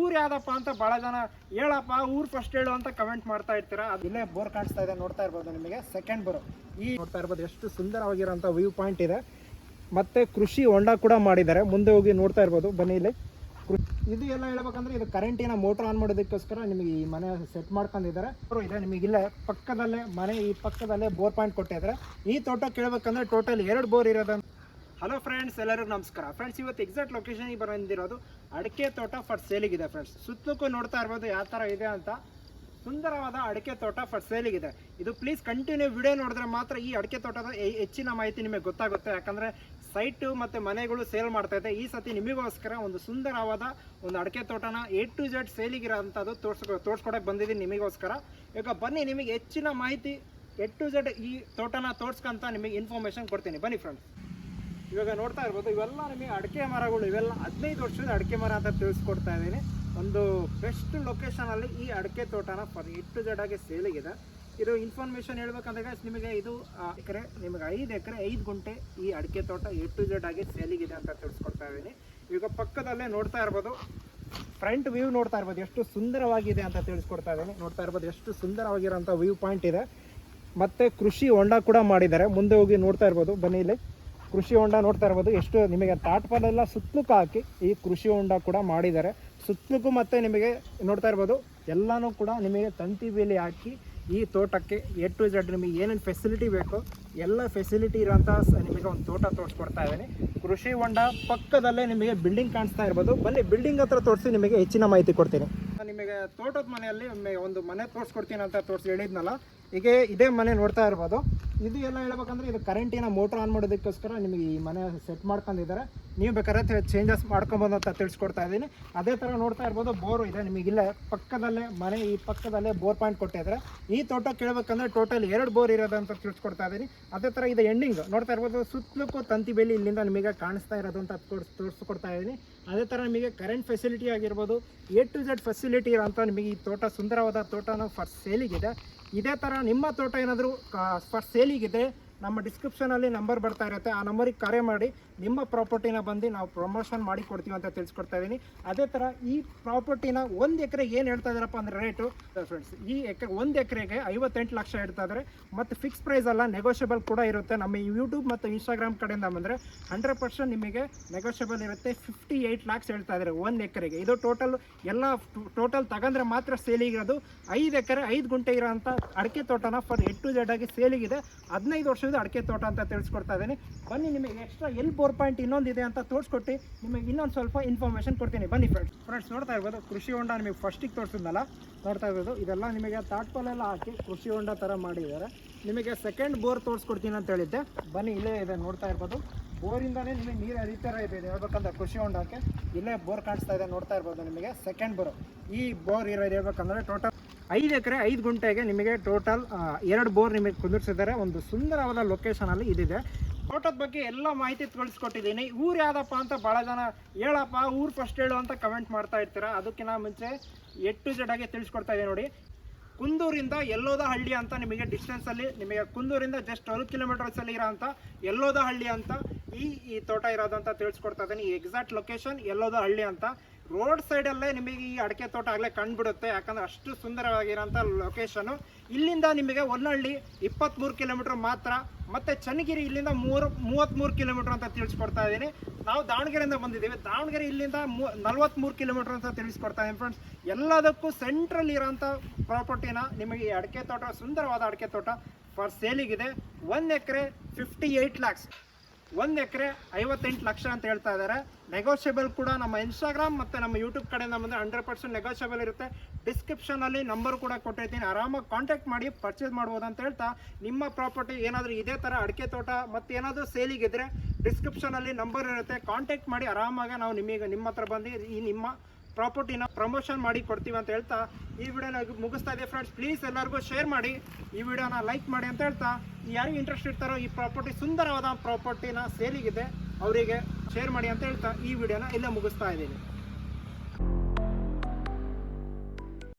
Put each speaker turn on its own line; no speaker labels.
ಊರ್ ಯಾವ್ದಪ್ಪ ಅಂತ ಬಹಳ ಜನ ಹೇಳಪ್ಪ, ಊರ್ ಫಸ್ಟ್ ಹೇಳು ಅಂತ ಕಮೆಂಟ್ ಮಾಡ್ತಾ ಇರ್ತೀರಾ? ಅದು ಇಲ್ಲೇ ಬೋರ್ ಕಾಣಿಸ್ತಾ ಇದೆ, ನೋಡ್ತಾ ಇರ್ಬೋದು ನಿಮಗೆ. Second bore. ಈ ನೋಡ್ತಾ ಇರ್ಬೋದು ಎಷ್ಟು ಸುಂದರವಾಗಿರೋಂಥ ವ್ಯೂ ಪಾಯಿಂಟ್ ಇದೆ. ಮತ್ತೆ ಕೃಷಿ ಹೊಂಡ ಕೂಡ ಮಾಡಿದ್ದಾರೆ. ಮುಂದೆ ಹೋಗಿ ನೋಡ್ತಾ ಇರ್ಬೋದು. ಬನ್ನಿ ಇಲ್ಲಿ. ಇದು ಎಲ್ಲ ಹೇಳ್ಬೇಕಂದ್ರೆ ಇದು ಕರೆಂಟಿನ ಮೋಟರ್ ಆನ್ ಮಾಡೋದಕ್ಕೋಸ್ಕರ ನಿಮಗೆ ಈ ಮನೆ ಸೆಟ್ ಮಾಡ್ಕೊಂಡಿದ್ದಾರೆ. ಇದೆ, ನಿಮಗೆ ಇಲ್ಲೇ ಪಕ್ಕದಲ್ಲೇ ಮನೆ, ಈ ಪಕ್ಕದಲ್ಲೇ ಬೋರ್ ಪಾಯಿಂಟ್ ಕೊಟ್ಟಿದ್ದಾರೆ. ಈ ತೋಟ ಕೇಳ್ಬೇಕಂದ್ರೆ ಟೋಟಲ್ ಎರಡು ಬೋರ್ ಇರೋದಂತ ಹಲೋ ಫ್ರೆಂಡ್ಸ್ ಎಲ್ಲರಿಗೂ ನಮಸ್ಕಾರ. ಫ್ರೆಂಡ್ಸ್ ಇವತ್ತು ಎಕ್ಸಾಕ್ಟ್ ಲೊಕೇಶನ್ ಬಂದಿರೋದು ಅಡಿಕೆ ತೋಟ ಫಾರ್ ಸೇಲಿಗಿದೆ ಫ್ರೆಂಡ್ಸ್ ಸುತ್ತಕ್ಕೂ ನೋಡ್ತಾ ಇರ್ಬೋದು ಯಾವ ಥರ ಇದೆ ಅಂತ. ಸುಂದರವಾದ ಅಡಿಕೆ ತೋಟ ಫಾರ್ ಸೇಲಿಗಿದೆ ಇದು ಪ್ಲೀಸ್ ಕಂಟಿನ್ಯೂ ವಿಡಿಯೋ ನೋಡಿದ್ರೆ ಮಾತ್ರ ಈ ಅಡಿಕೆ ತೋಟದ ಹೆಚ್ಚಿನ ಮಾಹಿತಿ ನಿಮಗೆ ಗೊತ್ತಾಗುತ್ತೆ. ಯಾಕಂದರೆ ಸೈಟು ಮತ್ತು ಮನೆಗಳು ಸೇಲ್ ಮಾಡ್ತಾ ಇದೆ. ಈ ಸತಿ ನಿಮಗೋಸ್ಕರ ಒಂದು ಸುಂದರವಾದ ಒಂದು ಅಡಿಕೆ ತೋಟನ ಎ ಟು ಜೆಡ್ ಸೇಲಿಗಿರೋ ಅಂಥದ್ದು ತೋರ್ಸ್ಕೊ ತೋರ್ಸ್ಕೊಡಕ್ಕೆ ಬಂದಿದ್ದೀನಿ ನಿಮಗೋಸ್ಕರ. ಈಗ ಬನ್ನಿ, ನಿಮಗೆ ಹೆಚ್ಚಿನ ಮಾಹಿತಿ ಎ ಟು ಜೆಡ್ ಈ ತೋಟನ ತೋರ್ಸ್ಕೊಂತ ನಿಮಗೆ ಇನ್ಫಾರ್ಮೇಷನ್ ಕೊಡ್ತೀನಿ. ಬನ್ನಿ ಫ್ರೆಂಡ್ಸ್ ಇವಾಗ ನೋಡ್ತಾ ಇರ್ಬೋದು, ಇವೆಲ್ಲ ನಿಮಗೆ ಅಡಿಕೆ ಮರಗಳು, ಇವೆಲ್ಲ ಹದಿನೈದು ವರ್ಷದ ಅಡಿಕೆ ಮರ ಅಂತ ತಿಳಿಸ್ಕೊಡ್ತಾ ಇದ್ದೀನಿ. ಒಂದು ಬೆಸ್ಟ್ ಲೊಕೇಶನಲ್ಲಿ ಈ ಅಡಿಕೆ ತೋಟನ ಫರ್ ಇಟ್ಟು ಜಡಾಗಿ ಸೇಲಿಗಿದೆ ಇದು ಇನ್ಫಾರ್ಮೇಷನ್ ಹೇಳ್ಬೇಕಂದ್ರೆ ನಿಮಗೆ ಇದು ಎಕರೆ, ನಿಮಗೆ ಐದು ಎಕರೆ, ಐದು ಗುಂಟೆ ಈ ಅಡಿಕೆ ತೋಟ ಎಟ್ಟು ಜೆಡ್ ಆಗಿ ಸೇಲಿಗಿದೆ ಅಂತ ತಿಳಿಸ್ಕೊಡ್ತಾ ಇದ್ದೀನಿ. ಈಗ ಪಕ್ಕದಲ್ಲೇ ನೋಡ್ತಾ ಇರ್ಬೋದು ಫ್ರಂಟ್ ವ್ಯೂ ನೋಡ್ತಾ ಇರ್ಬೋದು, ಎಷ್ಟು ಸುಂದರವಾಗಿದೆ ಅಂತ ತಿಳಿಸ್ಕೊಡ್ತಾ ಇದ್ದೀನಿ. ನೋಡ್ತಾ ಇರ್ಬೋದು, ಎಷ್ಟು ಸುಂದರವಾಗಿರೋಂಥ ವ್ಯೂ ಪಾಯಿಂಟ್ ಇದೆ. ಮತ್ತು ಕೃಷಿ ಹೊಂಡ ಕೂಡ ಮಾಡಿದ್ದಾರೆ. ಮುಂದೆ ಹೋಗಿ ನೋಡ್ತಾ ಇರ್ಬೋದು. ಬನ್ನಿ ಇಲ್ಲಿ. ಕೃಷಿ ಹೊಂಡ ನೋಡ್ತಾ ಇರ್ಬೋದು. ಎಷ್ಟು ನಿಮಗೆ ತಾಟ್ಪಾಲೆಲ್ಲ ಸುತ್ತಲೂ ಹಾಕಿ ಈ ಕೃಷಿ ಹೊಂಡ ಕೂಡ ಮಾಡಿದ್ದಾರೆ. ಸುತ್ತಲೂ ಮತ್ತೆ ನಿಮಗೆ ನೋಡ್ತಾ ಇರ್ಬೋದು, ಎಲ್ಲನೂ ಕೂಡ ನಿಮಗೆ ತಂತಿ ಬೇಲಿ ಹಾಕಿ ಈ ತೋಟಕ್ಕೆ ಎ ಟು ಝಡ್ ನಿಮಗೆ ಏನೇನು ಫೆಸಿಲಿಟಿ ಬೇಕು ಎಲ್ಲ ಫೆಸಿಲಿಟಿ ಇರೋಂಥ ನಿಮಗೆ ಒಂದು ತೋಟ ತೋರಿಸ್ಕೊಡ್ತಾ ಇದ್ದೀನಿ. ಕೃಷಿ ಹೊಂಡ ಪಕ್ಕದಲ್ಲೇ ನಿಮಗೆ ಬಿಲ್ಡಿಂಗ್ ಕಾಣಿಸ್ತಾ ಇರ್ಬೋದು. ಬನ್ನಿ ಬಿಲ್ಡಿಂಗ್ ಹತ್ರ ತೋರಿಸಿ ನಿಮಗೆ ಹೆಚ್ಚಿನ ಮಾಹಿತಿ ಕೊಡ್ತೀನಿ. ನಿಮಗೆ ತೋಟದ ಮನೆಯಲ್ಲಿ ಒಂದು ಮನೆ ತೋರಿಸ್ಕೊಡ್ತೀನಿ ಅಂತ ತೋರಿಸಿ ಹೇಳಿದ್ನಲ್ಲ, ಹೀಗೆ ಇದೇ ಮನೆ ನೋಡ್ತಾ ಇರ್ಬೋದು. ಇದು ಎಲ್ಲ ಹೇಳ್ಬೇಕಂದ್ರೆ ಇದು ಕರೆಂಟಿನ ಮೋಟರ್ ಆನ್ ಮಾಡೋದಕ್ಕೋಸ್ಕರ ನಿಮಗೆ ಈ ಮನೆ ಸೆಟ್ ಮಾಡ್ಕೊಂಡಿದ್ದಾರೆ. ನೀವು ಬೇಕಾದ್ರೆ ಚೇಂಜಸ್ ಮಾಡ್ಕೊಬೋದು ಅಂತ ತಿಳಿಸ್ಕೊಡ್ತಾ ಇದ್ದೀನಿ. ಅದೇ ಥರ ನೋಡ್ತಾ ಇರ್ಬೋದು ಬೋರು ಇದೆ. ನಿಮಗೆ ಇಲ್ಲ ಪಕ್ಕದಲ್ಲೇ, ಮನೆ ಈ ಪಕ್ಕದಲ್ಲೇ ಬೋರ್ ಪಾಯಿಂಟ್ ಕೊಟ್ಟಿದ್ದಾರೆ. ಈ ತೋಟ ಕೇಳಬೇಕಂದ್ರೆ ಟೋಟಲ್ ಎರಡು ಬೋರ್ ಇರೋದು ಅಂತ ತಿಳಿಸ್ಕೊಡ್ತಾ ಇದ್ದೀನಿ. ಅದೇ ಥರ ಇದು ಎಂಡಿಂಗ್ ನೋಡ್ತಾ ಇರ್ಬೋದು, ಸುತ್ತಲೂ ತಂತಿ ಬೇಲಿ ಇಲ್ಲಿಂದ ನಿಮಗೆ ಕಾಣಿಸ್ತಾ ಇರೋದು ಅಂತ ತೋರಿಸ್, ತೋರಿಸ್ಕೊಡ್ತಾ ಇದ್ದೀನಿ. ಅದೇ ಥರ ನಿಮಗೆ ಕರೆಂಟ್ ಫೆಸಿಲಿಟಿ ಆಗಿರ್ಬೋದು ಎ ಟು ಜೆಡ್ ಫೆಸಿಲಿಟಿ ಇರೋಂಥ ನಿಮಗೆ ಈ ತೋಟ ಸುಂದರವಾದ ತೋಟನೂ ಫಸ್ಟ್ ಸೇಲಿಗಿದೆ ಇದೇ ಥರ ನಿಮ್ಮ ತೋಟ ಏನಾದರೂ ಫಸ್ಟ್ ಸೇಲಿಗಿದೆ ನಮ್ಮ ಡಿಸ್ಕ್ರಿಪ್ಷನಲ್ಲಿ ನಂಬರ್ ಬರ್ತಾ ಇರುತ್ತೆ. ಆ ನಂಬರಿಗೆ ಕರೆ ಮಾಡಿ ನಿಮ್ಮ ಪ್ರಾಪರ್ಟಿನ ಬಂದು ನಾವು ಪ್ರಮೋಷನ್ ಮಾಡಿ ಕೊಡ್ತೀವಿ ಅಂತ ತಿಳಿಸ್ಕೊಡ್ತಾ ಇದ್ದೀನಿ. ಅದೇ ಥರ ಈ ಪ್ರಾಪರ್ಟಿನ ಒಂದು ಎಕರೆಗೆ ಏನು ಹೇಳ್ತಾ ಇದ್ದಾರಪ್ಪ ಅಂದರೆ ರೇಟು ಫ್ರೆಂಡ್ಸ್ ಈ ಎಕರೆ ಒಂದು ಎಕರೆಗೆ ಐವತ್ತೆಂಟು ಲಕ್ಷ ಹೇಳ್ತಾ ಇದ್ದಾರೆ. ಮತ್ತು ಫಿಕ್ಸ್ ಪ್ರೈಸ್ ಅಲ್ಲ ನೆಗೋಷಿಯಬಲ್ ಕೂಡ ಇರುತ್ತೆ. ನಮ್ಮ ಯೂಟ್ಯೂಬ್ ಮತ್ತು ಇನ್ಸ್ಟಾಗ್ರಾಮ್ ಕಡೆಯಿಂದ ಬಂದರೆ ಹಂಡ್ರೆಡ್ ಪರ್ಸೆಂಟ್ ನಿಮಗೆ ನೆಗೋಷಿಯಬಲ್ ಇರುತ್ತೆ. ಫಿಫ್ಟಿ ಏಯ್ಟ್ ಲ್ಯಾಕ್ಸ್ ಹೇಳ್ತಾ ಇದ್ದಾರೆ ಒಂದು ಎಕರೆಗೆ. ಇದು ಟೋಟಲ್ ಎಲ್ಲ ಟೋಟಲ್ ತಗೊಂಡ್ರೆ ಮಾತ್ರ ಸೇಲಿಗಿರೋದು ಐದು ಎಕರೆ ಐದು ಗುಂಟೆ ಇರೋಂಥ ಅಡಿಕೆ ತೋಟನ ಫರ್ ಎ ಟು ಜೆಡ್ ಆಗಿ ಸೇಲಿಗಿದೆ ಹದಿನೈದು ವರ್ಷದ ಅಡಿಕೆ ತೋಟ ಅಂತ ತಿಳಿಸ್ಕೊಡ್ತಾ ಇದ್ದೀನಿ. ಬನ್ನಿ ನಿಮಗೆ ಎಕ್ಸ್ಟ್ರಾ ಎಲ್ಲಿ ಬೋರ್ ಪಾಯಿಂಟ್ ಇನ್ನೊಂದಿದೆ ಅಂತ ತೋರಿಸ್ಕೊಟ್ಟು ನಿಮಗೆ ಇನ್ನೊಂದು ಸ್ವಲ್ಪ ಇನ್ಫಾರ್ಮೇಷನ್ ಕೊಡ್ತೀನಿ. ಬನ್ನಿ ಫ್ರೆಂಡ್ಸ್ ಫ್ರೆಂಡ್ಸ್ ನೋಡ್ತಾ ಇರ್ಬೋದು, ಕೃಷಿ ಹೊಂಡ ನಿಮಗೆ ಫಸ್ಟಿಗೆ ತೋರಿಸಿದ್ನಲ್ಲ? ನೋಡ್ತಾ ಇರ್ಬೋದು, ಇದೆಲ್ಲ ನಿಮಗೆ ತಾಟ್ಪಾಲೆಲ್ಲ ಹಾಕಿ ಕೃಷಿ ಹೊಂಡ ಥರ ಮಾಡಿದ್ದಾರೆ. ನಿಮಗೆ ಸೆಕೆಂಡ್ ಬೋರ್ ತೋರಿಸ್ಕೊಡ್ತೀನಿ ಅಂತ ಹೇಳಿದ್ದೆ. ಬನ್ನಿ, ಇಲ್ಲೇ ಇದೆ, ನೋಡ್ತಾ ಇರ್ಬೋದು. ಬೋರಿಂದನೇ ನಿಮಗೆ ನೀರು ಹರಿತಾರ ಇದೆ. ಇದು ಹೇಳ್ಬೇಕಂದ್ರೆ ಕೃಷಿ ಹೊಂಡಕ್ಕೆ ಇಲ್ಲೇ ಬೋರ್ ಕಾಣಿಸ್ತಾ ಇದೆ, ನೋಡ್ತಾ ಇರ್ಬೋದು ನಿಮಗೆ ಸೆಕೆಂಡ್ ಬೋರ್ ಈ ಬೋರ್ ಇರೋದು ಹೇಳ್ಬೇಕಂದ್ರೆ ಟೋಟಲ್ ಐದು ಎಕರೆ, ಐದು ಗುಂಟೆಗೆ ನಿಮಗೆ ಟೋಟಲ್ ಎರಡು ಬೋರ್ ನಿಮಗೆ ಕುಂದಿರ್ಸಿದ್ದಾರೆ. ಒಂದು ಸುಂದರವಾದ ಲೊಕೇಶನಲ್ಲಿ ಇದಿದೆ. ತೋಟದ ಬಗ್ಗೆ ಎಲ್ಲ ಮಾಹಿತಿ ತಿಳಿಸ್ಕೊಟ್ಟಿದ್ದೀನಿ. ಊರು ಯಾವ್ದಪ್ಪ ಅಂತ ಭಾಳ ಜನ ಹೇಳಪ್ಪ, ಊರು ಫಸ್ಟ್ ಹೇಳು ಅಂತ ಕಮೆಂಟ್ ಮಾಡ್ತಾ ಇರ್ತೀರಾ? ಅದಕ್ಕಿಂತ ಮುಂಚೆ ಎಟ್ಟು ಜಡಾಗೆ ತಿಳಿಸ್ಕೊಡ್ತಾ ಇದೆ ನೋಡಿ. ಕುಂದೂರಿಂದ ಎಲ್ಲೋದ ಹಳ್ಳಿ ಅಂತ ನಿಮಗೆ ಡಿಸ್ಟೆನ್ಸ್ ಅಲ್ಲಿ, ನಿಮಗೆ ಕುಂದೂರಿಂದ ಜಸ್ಟ್ ಟ್ವೆಲ್ ಕಿಲೋಮೀಟರ್ಸ್ ಅಲ್ಲಿ ಇರೋಂಥ ಎಲ್ಲೋದ ಹಳ್ಳಿ ಅಂತ ಈ ಈ ತೋಟ ಇರೋದಂತ ತಿಳಿಸ್ಕೊಡ್ತಾ ಇದ್ದೀನಿ. ಎಕ್ಸಾಕ್ಟ್ ಲೊಕೇಶನ್ ಎಲ್ಲೋದ ಹಳ್ಳಿ ಅಂತ. ರೋಡ್ ಸೈಡಲ್ಲೇ ನಿಮಗೆ ಈ ಅಡಿಕೆ ತೋಟ ಆಗಲೇ ಕಂಡುಬಿಡುತ್ತೆ. ಯಾಕಂದ್ರೆ ಅಷ್ಟು ಸುಂದರವಾಗಿರೋಂಥ ಲೊಕೇಶನು ಇಲ್ಲಿಂದ ನಿಮಗೆ ಹೊನ್ನಳ್ಳಿ ಇಪ್ಪತ್ತ್ಮೂರು ಕಿಲೋಮೀಟರ್ ಮಾತ್ರ, ಮತ್ತೆ ಚನ್ನಗಿರಿ ಇಲ್ಲಿಂದ ಮೂರು ಮೂವತ್ತ್ಮೂರು ಕಿಲೋಮೀಟರ್ ಅಂತ ತಿಳಿಸ್ಕೊಡ್ತಾ ಇದ್ದೀನಿ. ನಾವು ದಾವಣಗೆರೆಯಿಂದ ಬಂದಿದ್ದೀವಿ. ದಾವಣಗೆರೆ ಇಲ್ಲಿಂದ ಮೂ ನಲ್ವತ್ತ್ಮೂರು ಕಿಲೋಮೀಟರ್ ಅಂತ ತಿಳಿಸ್ಕೊಡ್ತಾ ಇದ್ದೀನಿ ಫ್ರೆಂಡ್ಸ್ ಎಲ್ಲದಕ್ಕೂ ಸೆಂಟ್ರಲ್ ಇರೋಂಥ ಪ್ರಾಪರ್ಟಿನ ನಿಮಗೆ ಈ ಅಡಿಕೆ ತೋಟ, ಸುಂದರವಾದ ಅಡಿಕೆ ತೋಟ ಫಾರ್ ಸೇಲಿಗಿದೆ ಒಂದು ಎಕರೆ ಫಿಫ್ಟಿ ಏಯ್ಟ್ ಲ್ಯಾಕ್ಸ್ ಒಂದು ಎಕರೆ ಐವತ್ತೆಂಟು ಲಕ್ಷ ಅಂತ ಹೇಳ್ತಾ ಇದ್ದಾರೆ ನೆಗೋಷಿಯಬಲ್ ಕೂಡ ನಮ್ಮ ಇನ್ಸ್ಟಾಗ್ರಾಮ್ ಮತ್ತು ನಮ್ಮ ಯೂಟ್ಯೂಬ್ ಕಡೆಯಿಂದ ಬಂದರೆ ಹಂಡ್ರೆಡ್ ಪರ್ಸೆಂಟ್ ನೆಗೋಷಿಯಬಲ್ ಇರುತ್ತೆ. ಡಿಸ್ಕ್ರಿಪ್ಷನಲ್ಲಿ ನಂಬರ್ ಕೂಡ ಕೊಟ್ಟಿರ್ತೀನಿ. ಆರಾಮಾಗಿ ಕಾಂಟ್ಯಾಕ್ಟ್ ಮಾಡಿ ಪರ್ಚೇಸ್ ಮಾಡ್ಬೋದು ಅಂತ ಹೇಳ್ತಾ. ನಿಮ್ಮ ಪ್ರಾಪರ್ಟಿ ಏನಾದರೂ ಇದೇ ಥರ ಅಡಿಕೆ ತೋಟ ಮತ್ತು ಏನಾದರೂ ಸೇಲಿಗಿದ್ದರೆ ಡಿಸ್ಕ್ರಿಪ್ಷನಲ್ಲಿ ನಂಬರ್ ಇರುತ್ತೆ. ಕಾಂಟ್ಯಾಕ್ಟ್ ಮಾಡಿ ಆರಾಮಾಗಿ ನಾವು ನಿಮಗೆ ನಿಮ್ಮ ಹತ್ರ ಬಂದು ಈ ನಿಮ್ಮ ಪ್ರಾಪರ್ಟಿನ ಪ್ರಮೋಷನ್ ಮಾಡಿ ಕೊಡ್ತೀವಿ ಅಂತ ಹೇಳ್ತಾ ಈ ವಿಡಿಯೋನ ಮುಗಿಸ್ತಾ ಇದೆ ಫ್ರೆಂಡ್ಸ್ ಪ್ಲೀಸ್ ಎಲ್ಲರಿಗೂ ಶೇರ್ ಮಾಡಿ ಈ ವಿಡಿಯೋನ ಲೈಕ್ ಮಾಡಿ ಅಂತ ಹೇಳ್ತಾ. ಯಾರಿಗೂ ಇಂಟ್ರೆಸ್ಟ್ ಇರ್ತಾರೋ ಈ ಪ್ರಾಪರ್ಟಿ ಸುಂದರವಾದ ಪ್ರಾಪರ್ಟಿನ ಸೇಲಿಗಿದೆ ಅವರಿಗೆ ಶೇರ್ ಮಾಡಿ ಅಂತ ಹೇಳ್ತಾ ಈ ವಿಡಿಯೋನ ಇಲ್ಲೇ ಮುಗಿಸ್ತಾ ಇದ್ದೀನಿ.